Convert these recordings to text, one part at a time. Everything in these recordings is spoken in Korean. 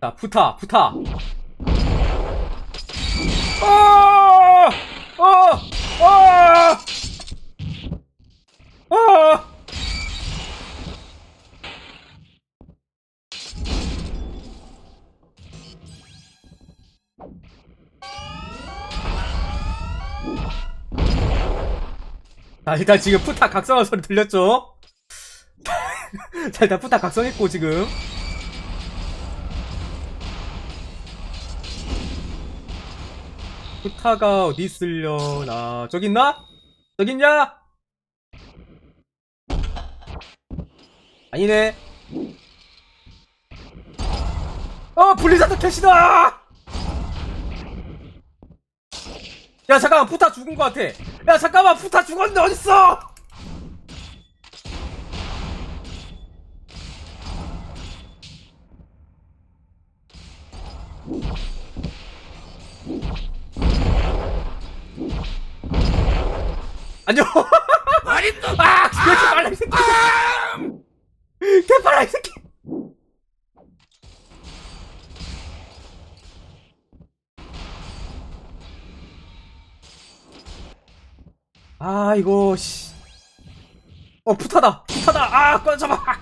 자, 푸타, 푸타. 어! 어! 어! 어! 자, 일단 지금 푸타 각성한 소리 들렸죠? 자, 일단 푸타 각성했고, 지금. 푸타가 어디 있으려나? 저기 있나? 저기 있냐? 아니네. 어, 블리자드 캐시다! 야, 잠깐만, 푸타 죽은 것 같아. 야, 잠깐만, 푸타 죽었는데 어딨어? 안녕. 말이 또 아, 왜 이렇게 빨라 이 새끼. 개 빨라 이 새끼. 아, 이거 씨. 어, 푸타다. 푸타다. 아, 꺼져봐.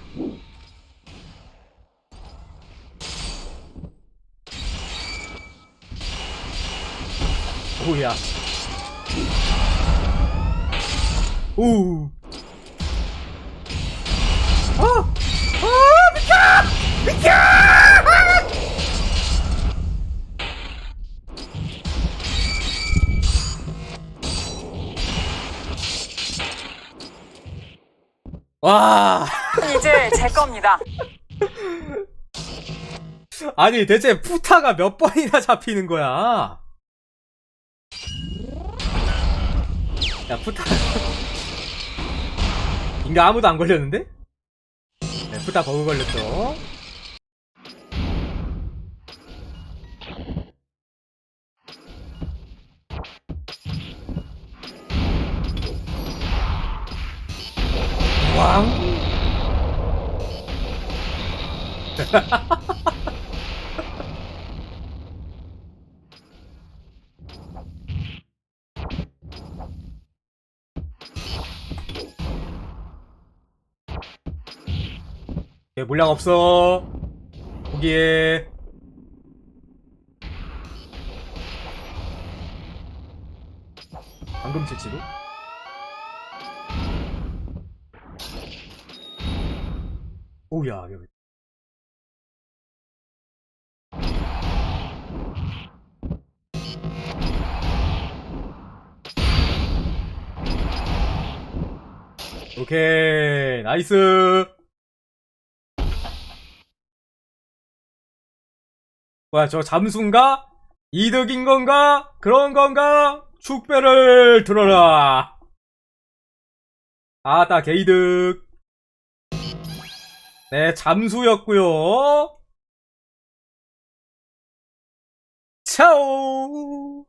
오야. 오. 아! 아! 비켜! 비켜! 와! 이제 제 겁니다. 아니 대체 푸타가 몇 번이나 잡히는 거야? 야 푸타 인가 아무도 안 걸렸는데? 네, 푸타 버그 걸렸죠 왕 얘 물량 없어. 포기해 방금 채취로? 오야 여기 오케이 나이스 뭐야 저 잠수인가? 이득인 건가? 그런 건가? 축배를 들어라 아따 개이득 네 잠수였구요 차오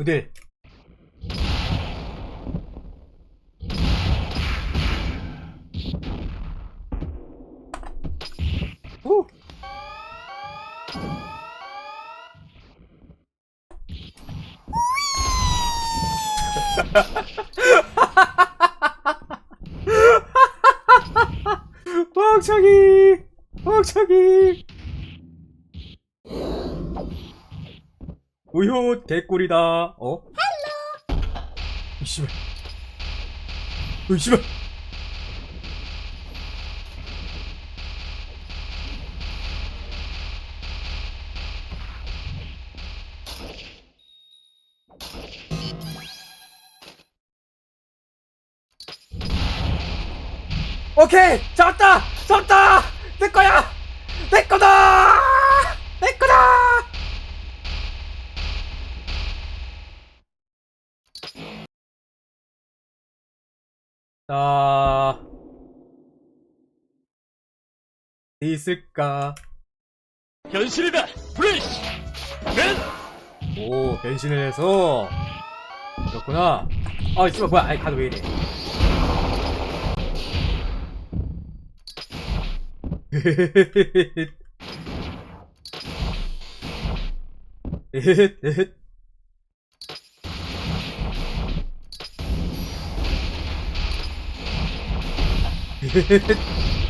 어디? 오! 멍청이! 멍청이! 우효 개꿀이다. 어? 헬로. 이씨발. 어, 이씨발. 오케이 잡았다 잡았다 내 거야 내 거다 내 거다 자 어디 있을까 현실이다. 브레이크. 맨. 오 변신을 해서 그렇구나 아 씨발 뭐야 아이 카드 왜 이래 에헷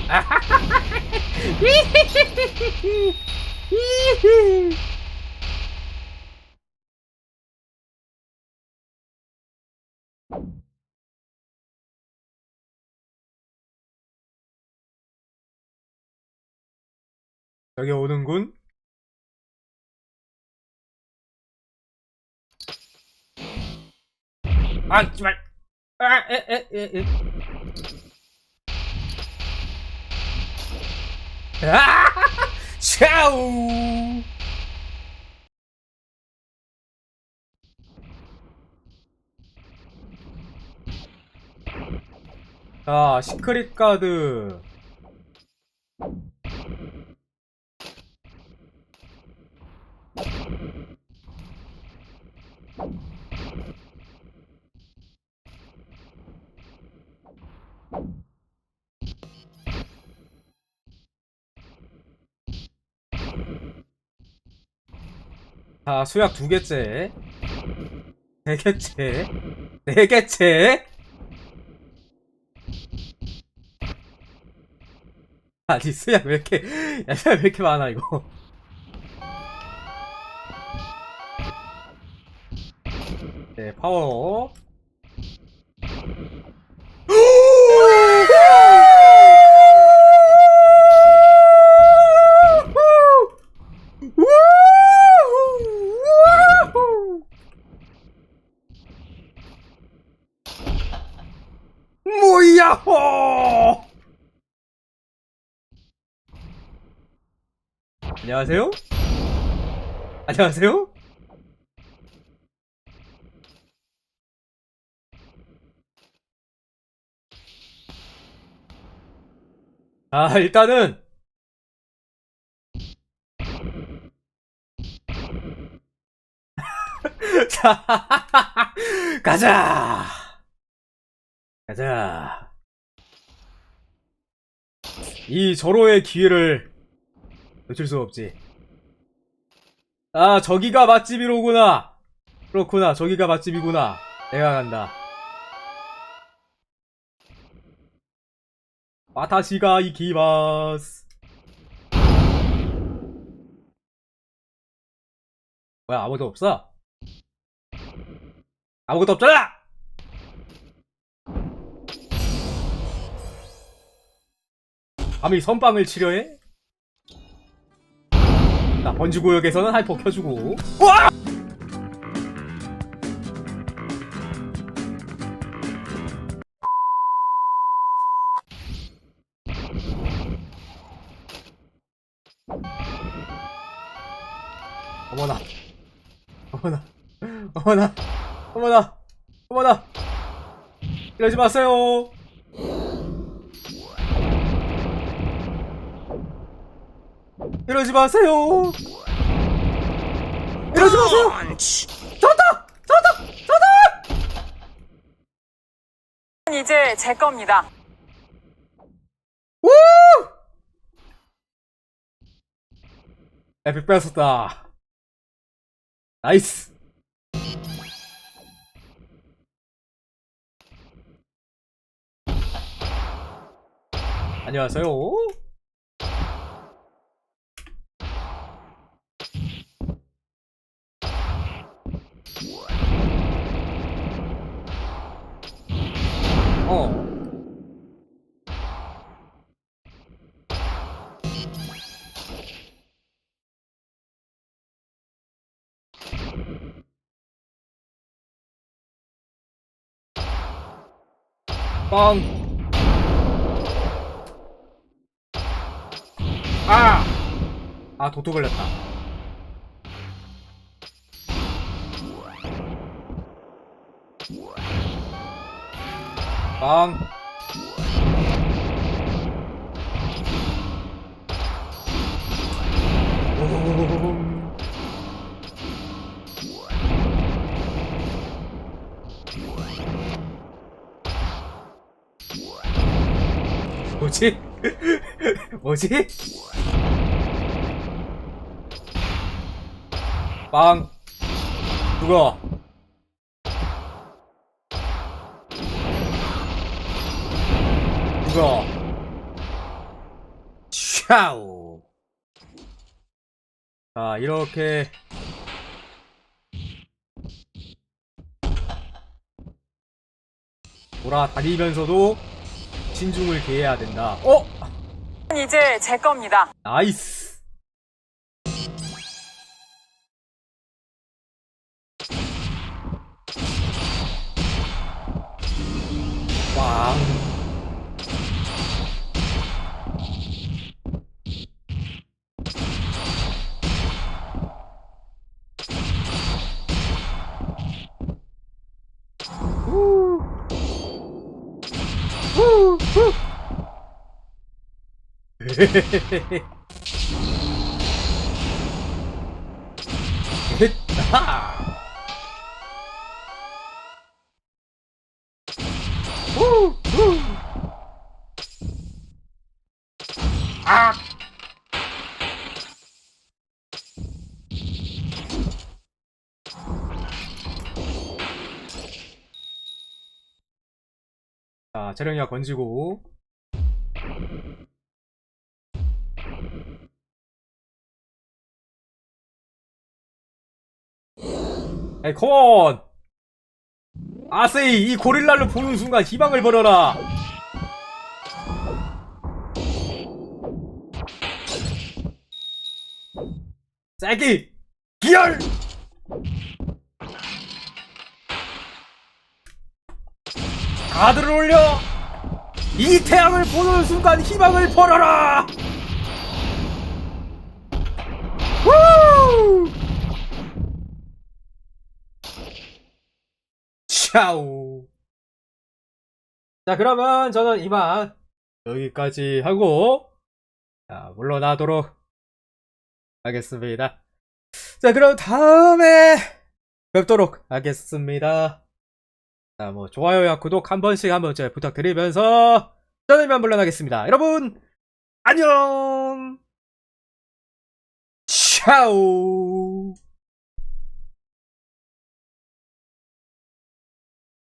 여기 오는군? 아 정말. 아 에 에 에 에 샤우! 자 시크릿 카드 자, 수약 두 개째. 네 개째. 네 개째. 아니, 수약 왜 이렇게, 야, 수약 왜 이렇게 많아, 이거. 네, 파워. 안녕하세요? 안녕하세요? 아, 일단은 자, 가자. 가자. 이 절호의 기회를 놓칠 수 없지. 아, 저기가 맛집이로구나. 그렇구나. 저기가 맛집이구나. 내가 간다. 와타시가 이키마스. 뭐야, 아무도 없어? 아무것도 없잖아! 감히 선빵을 치려 해? 자, 번지 구역에서는 하이퍼 켜주고. 우와! 어머나. 어머나. 어머나. 어머나. 어머나. 이러지 마세요. 이러지 마세요. 이러지 마세요. 잡았다! 잡았다! 잡았다! 이제 제 겁니다. 우! 에픽 뺏었다. 나이스. 안녕하세요. 어. 빵. 아! 아, 도토 걸렸다. 안. 뭐지? 뭐지? 빵 누가 누가 샤오. 자 이렇게. 돌아다니면서도 신중을 기해야 된다. 어? 이제 제 겁니다. 나이스. 빵 됐다. 아. 자, 재령이가 건지고 에이 컴온 아세이 이 고릴라를 보는 순간 희망을 버려라! 세기! 기열! 가드를 올려! 이 태양을 보는 순간 희망을 버려라! 후! 샤오. 자, 그러면 저는 이만 여기까지 하고, 자, 물러나도록 하겠습니다. 자, 그럼 다음에 뵙도록 하겠습니다. 자, 뭐, 좋아요와 구독 한 번씩 한 번씩 부탁드리면서, 저는 이만 물러나겠습니다. 여러분, 안녕! 샤오!